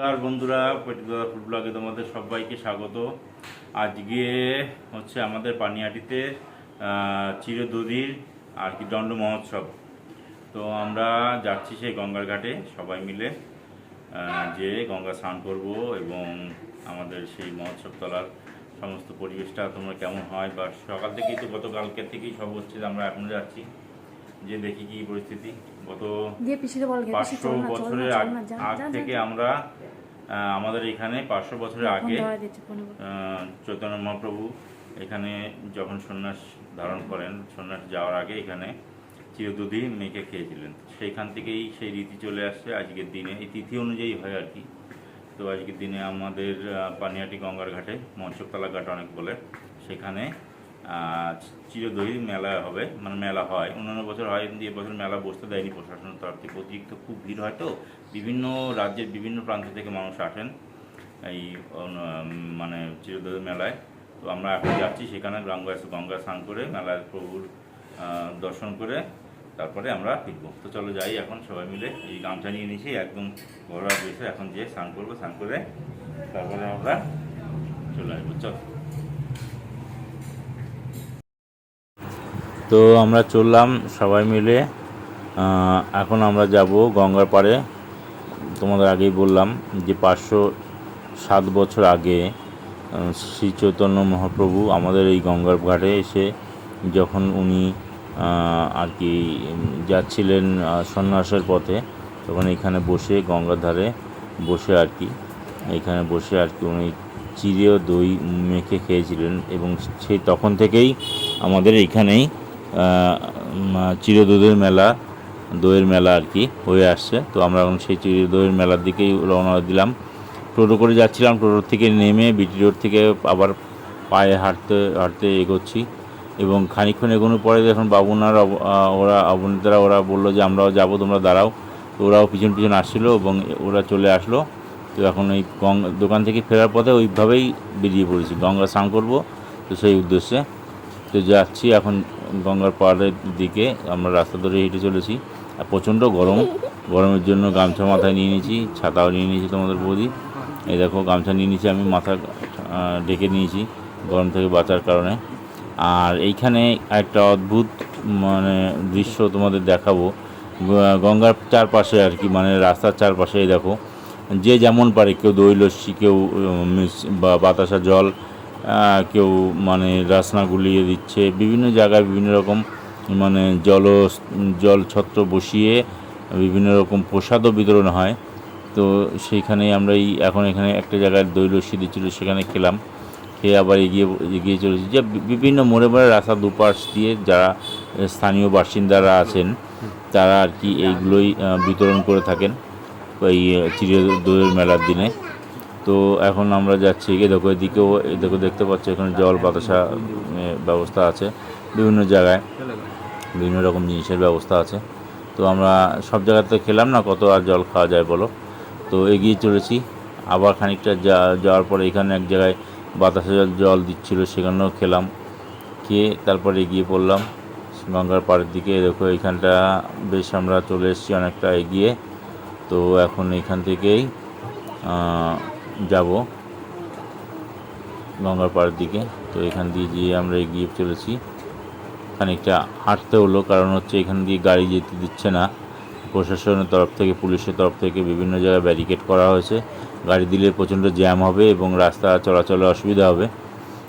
নমস্কার বন্ধুরা পটিদাদা ফুড ব্লগে তোমাদের সবাইকে স্বাগত। আজকে হচ্ছে আমাদের পানিহাটিতে আহ, চিরদধির আর কি দণ্ড মহোৎসব। তো আমরা যাচ্ছি সেই গঙ্গার ঘাটে সবাই মিলে যে গঙ্গা স্নান করব এবং আমাদের সেই মহোৎসব তলার সমস্ত পরিবেশটা তোমরা কেমন হয় বা সকাল থেকেই তো গতকালকে থেকেই সব হচ্ছে আমরা এখন যাচ্ছি। যে দেখি কি পরিস্থিতি। গত পাঁচশো বছরের আগ থেকে আমরা আমাদের এখানে পাঁচশো বছরের আগে চৈতন্য মহাপ্রভু এখানে যখন সন্ন্যাস ধারণ করেন সন্ন্যাস যাওয়ার আগে এখানে চিরদুধি মেয়েকে খেয়েছিলেন। সেইখান থেকেই সেই রীতি চলে আসছে আজকের দিনে। এই তিথি অনুযায়ী হয় আর কি। তো আজকের দিনে আমাদের আহ, পানিহাটি গঙ্গার ঘাটে মনসুকতলা ঘাট অনেক বলে সেখানে আহ, চিরদহি মেলা হবে মানে মেলা হয়। অন্যান্য বছর হয় কিন্তু এবছর মেলা বসতে দেয়নি প্রশাসনের তরফ থেকে। অতিরিক্ত খুব ভিড় হয় তো। বিভিন্ন রাজ্যের বিভিন্ন প্রান্ত থেকে মানুষ আসেন এই মানে চিরদহি মেলায়। তো আমরা এখন যাচ্ছি সেখানে গঙ্গা গঙ্গা স্নান করে মেলায় প্রভুর দর্শন করে তারপরে আমরা ফিরবো। তো চলো যাই এখন সবাই মিলে। এই গামছা নিয়ে নিয়েছি একদম ঘরোয়া বেসে এখন যে স্নান করব স্নান করে তারপরে আমরা চলে আসব। চল। তো আমরা চললাম সবাই মিলে। এখন আমরা যাব গঙ্গার পাড়ে। তোমাদের আগেই বললাম যে পাঁচশো সাত বছর আগে শ্রী চৈতন্য মহাপ্রভু আমাদের এই গঙ্গার ঘাটে এসে যখন উনি আর কি যাচ্ছিলেন সন্ন্যাসের পথে, তখন এখানে বসে গঙ্গার ধারে বসে আর কি, এখানে বসে আর কি উনি চিড়ে দই মেখে খেয়েছিলেন এবং সেই তখন থেকেই আমাদের এইখানেই চিরদুধের মেলা, দইয়ের মেলা আর কি হয়ে আসছে। তো আমরা এখন সেই চিড়ে দইয়ের মেলার দিকেই রওনা দিলাম। টোটো করে যাচ্ছিলাম, টোটোর থেকে নেমে বিটি রোড থেকে আবার পায়ে হাঁটতে হাঁটতে এগোচ্ছি। এবং খানিকক্ষণ এগোনোর পরে যখন বাবুনার ওরা, অবনীতারা, ওরা বলল যে, আমরাও যাব, তোমরা দাঁড়াও। তো ওরাও পিছন পিছন আসছিল এবং ওরা চলে আসলো। তো এখন ওই গঙ্গা দোকান থেকে ফেরার পথে ওইভাবেই বেরিয়ে পড়েছি। গঙ্গা স্নান করব, তো সেই উদ্দেশ্যে। তো যাচ্ছি এখন গঙ্গার পাড়ের দিকে আমরা রাস্তা ধরে হেঁটে চলেছি। আর প্রচণ্ড গরম। গরমের জন্য গামছা মাথায় নিয়ে নিয়েছি, ছাতাও নিয়ে নিয়েছি তোমাদের বৌদি। এই দেখো, গামছা নিয়ে নিয়েছি আমি, মাথা ডেকে নিয়েছি গরম থেকে বাঁচার কারণে। আর এইখানে একটা অদ্ভুত মানে দৃশ্য তোমাদের দেখাবো। গঙ্গার চারপাশে আর কি মানে রাস্তার চারপাশে দেখো। যে যেমন পারে, কেউ দই লস্যি কেউ বা বাতাসা জল কেউ মানে রাসনা গুলিয়ে দিচ্ছে, বিভিন্ন জায়গায় বিভিন্ন রকম মানে জল জল ছত্র বসিয়ে বিভিন্ন রকম প্রসাদও বিতরণ হয়। তো সেইখানে আমরা এই এখন এখানে একটা জায়গায় দই লস্যি দিচ্ছিল, সেখানে খেলাম। খেয়ে আবার এগিয়ে এগিয়ে চলেছি যে বিভিন্ন মোড়ে মোড়ে রাস্তা দুপাশ দিয়ে যারা স্থানীয় বাসিন্দারা আছেন, তারা আর কি এইগুলোই বিতরণ করে থাকেন। ওই চিড়ে দইয়ের মেলার দিনে। তো এখন আমরা যাচ্ছি এগিয়ে দেখো, এদিকেও, এই দেখো, দেখতে পাচ্ছ, এখানে জল বাতাসা ব্যবস্থা আছে বিভিন্ন জায়গায়। বিভিন্ন রকম জিনিসের ব্যবস্থা আছে। তো আমরা সব জায়গাতে খেলাম না, কত আর জল খাওয়া যায় বলো? তো এগিয়ে চলেছি। আবার খানিকটা যা, যাওয়ার পরে এখানে এক জায়গায় বাতাসা জল জল দিচ্ছিল, সেখানেও খেলাম। খেয়ে তারপরে এগিয়ে পড়লাম। গঙ্গার পাড়ের দিকে দেখো, এখানটা বেশ আমরা চলে এসেছি অনেকটা এগিয়ে। তো এখন এখান থেকেই যাব গঙ্গার পাড়ের দিকে। তো এখান দিয়ে গিয়ে আমরা এগিয়ে চলেছি। খানিকটা হাঁটতে হলো, কারণ হচ্ছে এখান দিয়ে গাড়ি যেতে দিচ্ছে না। প্রশাসনের তরফ থেকে, পুলিশের তরফ থেকে বিভিন্ন জায়গায় ব্যারিকেড করা হয়েছে। গাড়ি দিলে প্রচণ্ড জ্যাম হবে এবং রাস্তা চলাচলে অসুবিধা হবে।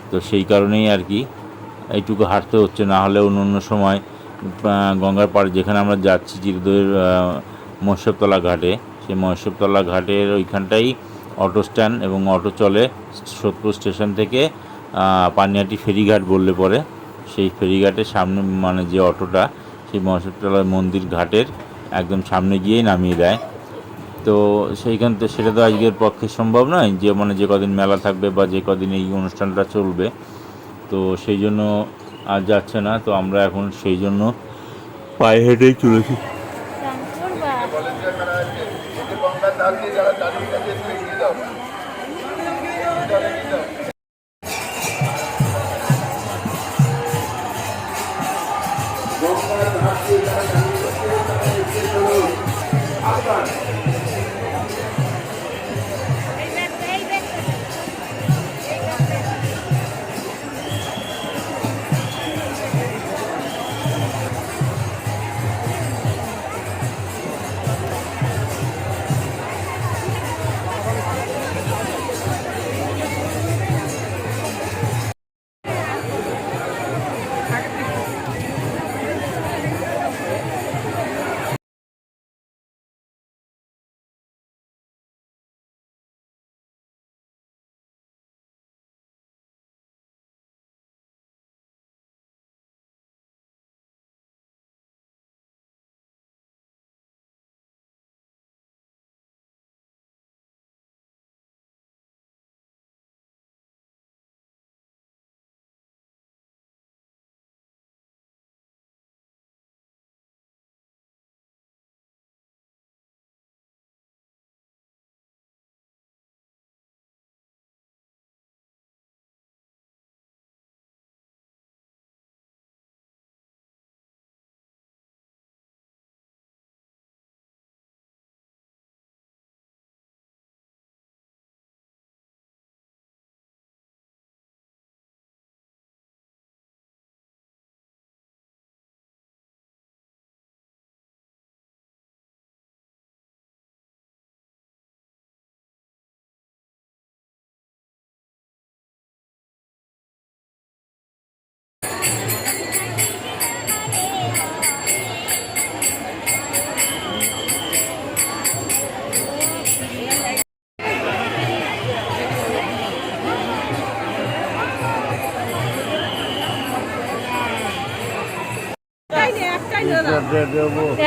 তো সেই কারণেই আর কি এইটুকু হাঁটতে হচ্ছে। না হলে অন্য অন্য সময় গঙ্গার পাড়ে যেখানে আমরা যাচ্ছি চিরদইয়ের মহেশ্বরতলা ঘাটে, সেই মহেশ্বরতলা ঘাটের ওইখানটাই অটো স্ট্যান্ড এবং অটো চলে সোদপুর স্টেশন থেকে পানিয়াটি ফেরিঘাট বললে পরে সেই ফেরিঘাটের সামনে মানে যে অটোটা সেই মহেশ্বরতলা মন্দির ঘাটের একদম সামনে গিয়েই নামিয়ে দেয়। তো সেইখান থেকে সেটা তো আজকের পক্ষে সম্ভব নয় যে মানে যে কদিন মেলা থাকবে বা যে কদিন এই অনুষ্ঠানটা চলবে। তো সেই জন্য আর যাচ্ছে না তো আমরা এখন সেই জন্য পায়ে হেঁটেই চলেছি। স্নান করবা?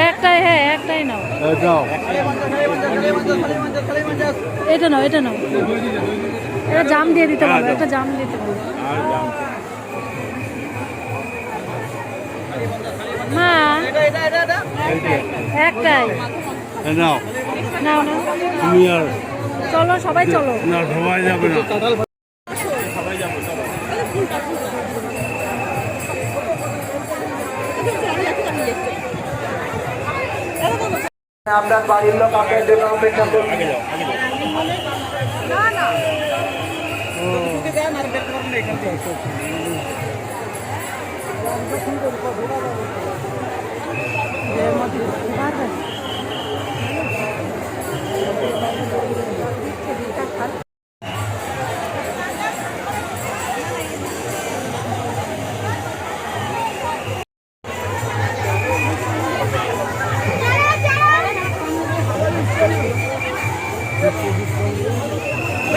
একটাই হ্যাঁ একটাই নাও। এটা নাও এটা নাও। এটা জাম দিয়ে দিতে পারো একটা জাম দিতে পারো মা। একটাই। নাও নাও না। তুমি আর চলো সবাই চলো। না সবাই যাবে না। আপনার বাড়ির লোক আপনার জন্য অপেক্ষা করছে।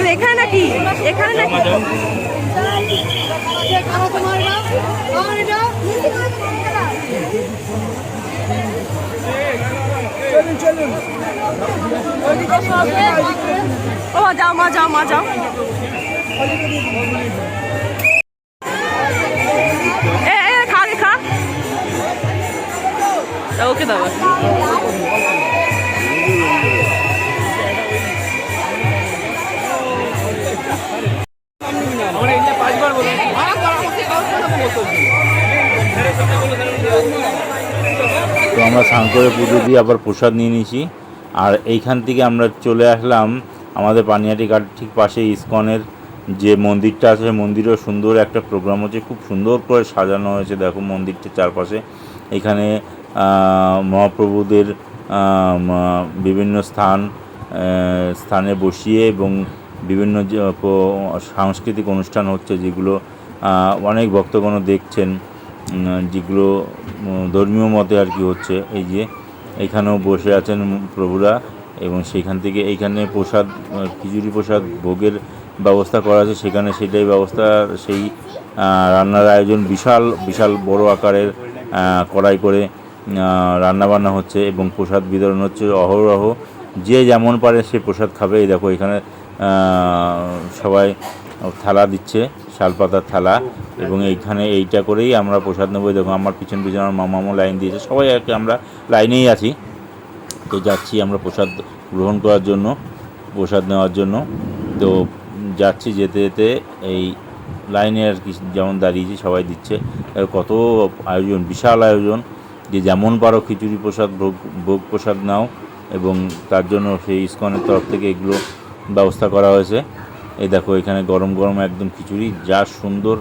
এখানে নাকি এখানে নাকি ও যাও মা যাও মা যাও। এ খা খা। ওকে দাও আমরা স্নান পুজো দিয়ে আবার প্রসাদ নিয়ে নিয়েছি। আর এইখান থেকে আমরা চলে আসলাম আমাদের পানিহাটি ঘাট ঠিক পাশে ইসকনের যে মন্দিরটা আছে মন্দিরেও সুন্দর একটা প্রোগ্রাম হচ্ছে। খুব সুন্দর করে সাজানো হয়েছে, দেখো মন্দিরটির চারপাশে। এখানে মহাপ্রভুদের বিভিন্ন স্থান স্থানে বসিয়ে এবং বিভিন্ন সাংস্কৃতিক অনুষ্ঠান হচ্ছে যেগুলো অনেক ভক্তগণ দেখছেন। যেগুলো ধর্মীয় মতে আর কি হচ্ছে, এই যে এখানেও বসে আছেন প্রভুরা এবং সেখান থেকে এইখানে প্রসাদ খিচুড়ি প্রসাদ, ভোগের ব্যবস্থা করা আছে, সেখানে সেটাই ব্যবস্থা, সেই রান্নার আয়োজন বিশাল বিশাল বড় আকারের কড়াই করে রান্না বান্না হচ্ছে এবং প্রসাদ বিতরণ হচ্ছে অহরহ। যে যেমন পারে সে প্রসাদ খাবে। এই দেখো এখানে সবাই থালা দিচ্ছে, শালপাতার থালা, এবং এইখানে এইটা করেই আমরা প্রসাদ নেব। দেখো, আমার পিছন পিছন আমার মামামো লাইন দিয়েছে। সবাই আর আমরা লাইনেই আছি। তো যাচ্ছি আমরা প্রসাদ গ্রহণ করার জন্য, প্রসাদ নেওয়ার জন্য। তো যাচ্ছি যেতে যেতে এই লাইনে আর কি যেমন দাঁড়িয়েছি, সবাই দিচ্ছে। কত আয়োজন, বিশাল আয়োজন। যে যেমন পারো খিচুড়ি প্রসাদ, ভোগ ভোগ প্রসাদ নাও, এবং তার জন্য সেই ইস্কনের তরফ থেকে এগুলো ব্যবস্থা করা হয়েছে। এই দেখো এখানে গরম গরম একদম খিচুড়ি যা সুন্দর।